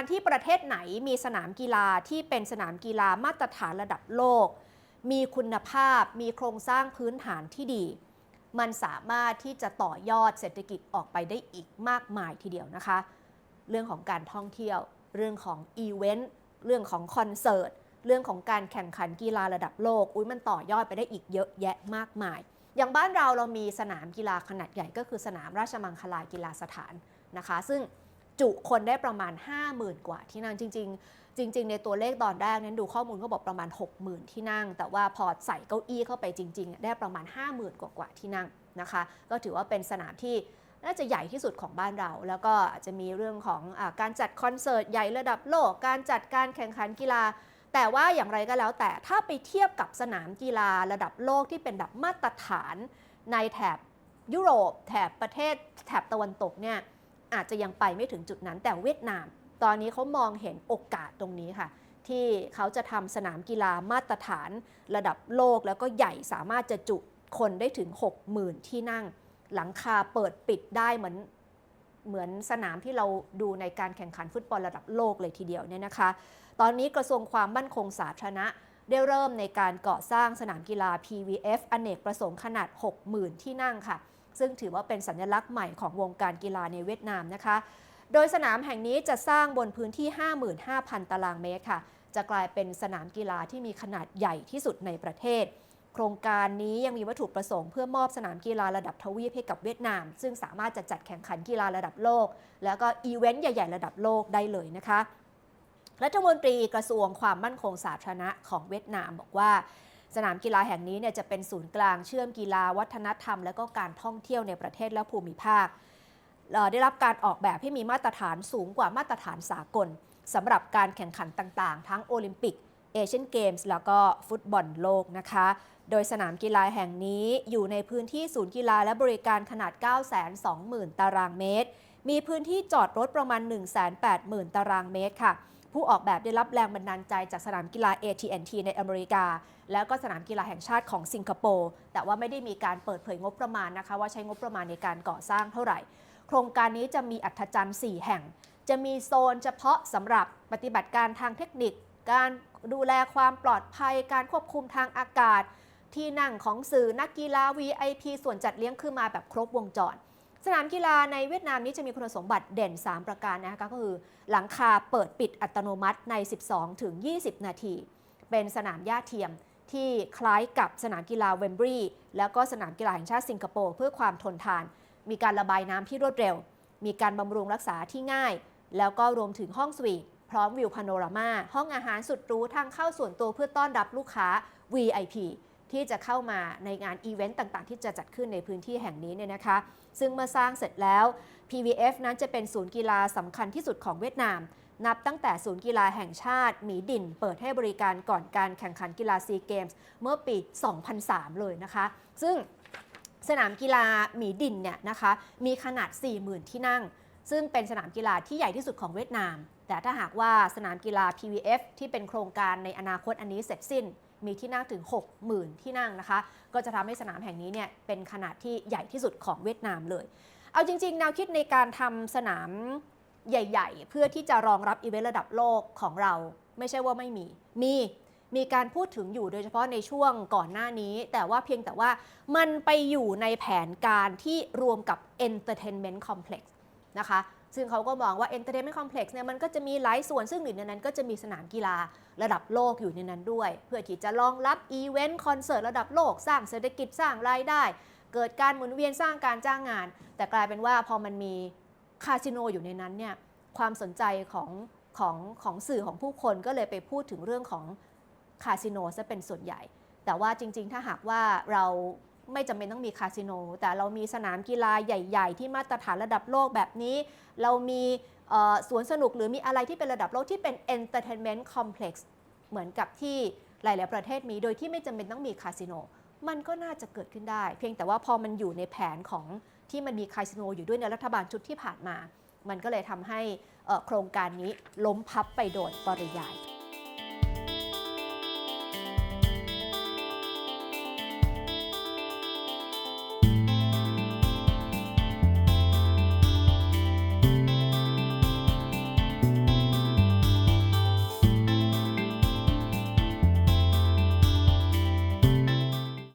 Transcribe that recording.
การที่ประเทศไหนมีสนามกีฬาที่เป็นสนามกีฬามาตรฐานระดับโลก มีคุณภาพมีโครงสร้างพื้นฐานที่ดี มันสามารถที่จะต่อยอดเศรษฐกิจออกไปได้อีกมากมายทีเดียวนะคะ เรื่องของการท่องเที่ยว เรื่องของอีเวนต์เรื่องของคอนเสิร์ตเรื่องของการแข่งขันกีฬาระดับโลกอุ้ยมันต่อยอดไปได้อีกเยอะแยะมากมาย อย่างบ้านเราเรามีสนามกีฬาขนาดใหญ่ก็คือสนามราชมังคลากีฬาสถานนะคะ ซึ่ง จุคนได้ประมาณ 50,000 กว่าที่นั่งจริง ๆ จริง ๆ ในตัวเลขตอนแรกนั้นดูข้อมูลเขาบอกประมาณ 60,000 ที่นั่ง แต่ว่าพอใส่เก้าอี้เข้าไปจริง ๆ ได้ประมาณ 50,000 กว่ากว่าที่นั่งนะคะ ก็ถือว่าเป็นสนามที่น่าจะใหญ่ที่สุดของบ้านเรา แล้วก็อาจจะมีเรื่องของอการจัดคอนเสิร์ตใหญ่ระดับโลก การจัดการแข่งขันกีฬา แต่ว่าอย่างไรก็แล้วแต่ถ้าไปเทียบกับสนามกีฬาระดับโลกที่เป็นแบบมาตรฐานในแถบยุโรป แถบประเทศแถบตะวันตกเนี่ย อาจจะยังไปไม่ถึงจุดนั้น แต่เวียดนาม ตอนนี้เขามองเห็นโอกาสตรงนี้ค่ะ ที่เขาจะทำสนามกีฬามาตรฐานระดับโลกแล้วก็ใหญ่สามารถจะจุคนได้ถึง 60,000 ที่นั่ง หลังคาเปิดปิดได้เหมือนเหมือนสนามที่เราดูในการแข่งขันฟุตบอลระดับโลกเลยทีเดียวเนี่ยนะคะ ตอนนี้กระทรวงความมั่นคงสาธารณะได้เริ่มในการก่อสร้างสนามกีฬา PVF อเนกประสงค์ขนาด 60,000 ที่นั่งค่ะ ซึ่งถือว่าเป็นสัญลักษณ์ใหม่ของวงการกีฬาในเวียดนามนะคะ โดยสนามแห่งนี้จะสร้างบนพื้นที่ 55,000 ตารางเมตรค่ะ จะกลายเป็นสนามกีฬาที่มีขนาดใหญ่ที่สุดในประเทศ โครงการนี้ยังมีวัตถุประสงค์เพื่อมอบสนามกีฬาระดับทวีปให้กับเวียดนาม ซึ่งสามารถจะจัดแข่งขันกีฬาระดับโลก แล้วก็อีเวนต์ใหญ่ ๆ ระดับโลกได้เลยนะคะรัฐมนตรีกระทรวงความมั่นคงสาธารณะของเวียดนามบอกว่า สนามกีฬาแห่งนี้เนี่ยจะเป็นศูนย์กลางเชื่อมกีฬาวัฒนธรรม และก็การท่องเที่ยวในประเทศและภูมิภาค ได้รับการออกแบบให้มีมาตรฐานสูงกว่ามาตรฐานสากลสำหรับการแข่งขันต่างๆ ทั้งโอลิมปิกเอเชียนเกมส์แล้วก็ฟุตบอลโลกนะคะ โดยสนามกีฬาแห่งนี้อยู่ในพื้นที่ศูนย์กีฬาและบริการขนาด 920,000 ตารางเมตร มีพื้นที่จอดรถประมาณ 180,000 ตารางเมตรค่ะ ผู้ออกแบบได้รับแรงบันดาลใจจากสนามกีฬา AT&T ในอเมริกา แล้วก็สนามกีฬาแห่งชาติของสิงคโปร์แต่ว่าไม่ได้มีการเปิดเผยงบประมาณนะคะ ว่าใช้งบประมาณในการก่อสร้างเท่าไหร่ โครงการนี้จะมีอัธจันทร์ 4 แห่ง จะมีโซนเฉพาะสำหรับปฏิบัติการทางเทคนิค การดูแลความปลอดภัย การควบคุมทางอากาศ ที่นั่งของสื่อนักกีฬา VIP ส่วนจัดเลี้ยงคือมาแบบครบวงจร สนามกีฬาในเวียดนามนี้จะมีคุณสมบัติเด่น 3 ประการนะคะก็คือ หลังคาเปิดปิดอัตโนมัติใน 12 ถึง 20 นาที เป็นสนามหญ้าเทียมที่คล้ายกับสนามกีฬาเวมบรีย์แล้วก็สนามกีฬาแห่งชาติสิงคโปร์เพื่อความทนทาน มีการระบายน้ำที่รวดเร็ว มีการบำรุงรักษาที่ง่าย แล้วก็รวมถึงห้องสวีทพร้อมวิวพาโนรามาห้องอาหารสุดหรูทางเข้าส่วนตัวเพื่อต้อนรับลูกค้า VIP ที่จะเข้ามาในงานอีเวนต์ต่างๆ ที่จะจัดขึ้นในพื้นที่แห่งนี้เนี่ยนะคะ ซึ่งเมื่อสร้างเสร็จแล้ว PVF นั้นจะเป็นศูนย์กีฬาสำคัญที่สุดของเวียดนาม นับตั้งแต่ศูนย์กีฬาแห่งชาติ หมีดิน เปิดให้บริการก่อนการแข่งขันกีฬาซีเกมส์เมื่อปี 2003 เลยนะคะ ซึ่งสนามกีฬาหมีดินเนี่ยนะคะมีขนาด 40,000 ที่นั่ง ซึ่งเป็นสนามกีฬาที่ใหญ่ที่สุดของเวียดนาม แต่ถ้าหากว่าสนามกีฬา PVF ที่เป็นโครงการในอนาคตอันนี้เสร็จสิ้น มีที่นั่งถึง 60,000 ที่นั่งนะคะ ก็จะทำให้สนามแห่งนี้เนี่ยเป็นขนาดที่ใหญ่ที่สุดของเวียดนามเลย เอาจริง ๆ แนวคิดในการทำสนามใหญ่ ๆ เพื่อที่จะรองรับอีเวนต์ระดับโลกของเรา ไม่ใช่ว่าไม่มี มีมีการพูดถึงอยู่โดยเฉพาะในช่วงก่อนหน้านี้ แต่ว่าเพียงแต่ว่ามันไปอยู่ในแผนการที่รวมกับ Entertainment Complex นะคะ ซึ่งเขาก็มองว่า Entertainment Complex เนี่ยมันก็จะมีหลายส่วนซึ่งหนึ่งในนั้นก็จะมีสนามกีฬาระดับโลกอยู่ในนั้นด้วย เพื่อที่จะรองรับอีเวนต์คอนเสิร์ตระดับโลกสร้างเศรษฐกิจสร้างรายได้ เกิดการหมุนเวียนสร้างการจ้างงาน แต่กลายเป็นว่าพอมันมีคาสิโนอยู่ในนั้นเนี่ยความสนใจของของของสื่อของผู้คนก็เลยไปพูดถึงเรื่องของคาสิโนซะเป็นส่วนใหญ่ แต่ว่าจริง ๆ ถ้าหากว่าเรา ไม่จำเป็นต้องมีคาสิโน แต่เรามีสนามกีฬาใหญ่ ๆ ที่มาตรฐานระดับโลกแบบนี้ เรามีสวนสนุกหรือมีอะไรที่เป็นระดับโลกที่เป็น entertainment complex เหมือนกับที่หลาย ๆ ประเทศมี โดยที่ไม่จำเป็นต้องมีคาสิโน มันก็น่าจะเกิดขึ้นได้ เพียงแต่ว่าพอมันอยู่ในแผนของที่มันมีคาสิโนอยู่ด้วยในรัฐบาลชุดที่ผ่านมา มันก็เลยทำให้โครงการนี้ล้มพับไปโดยปริยาย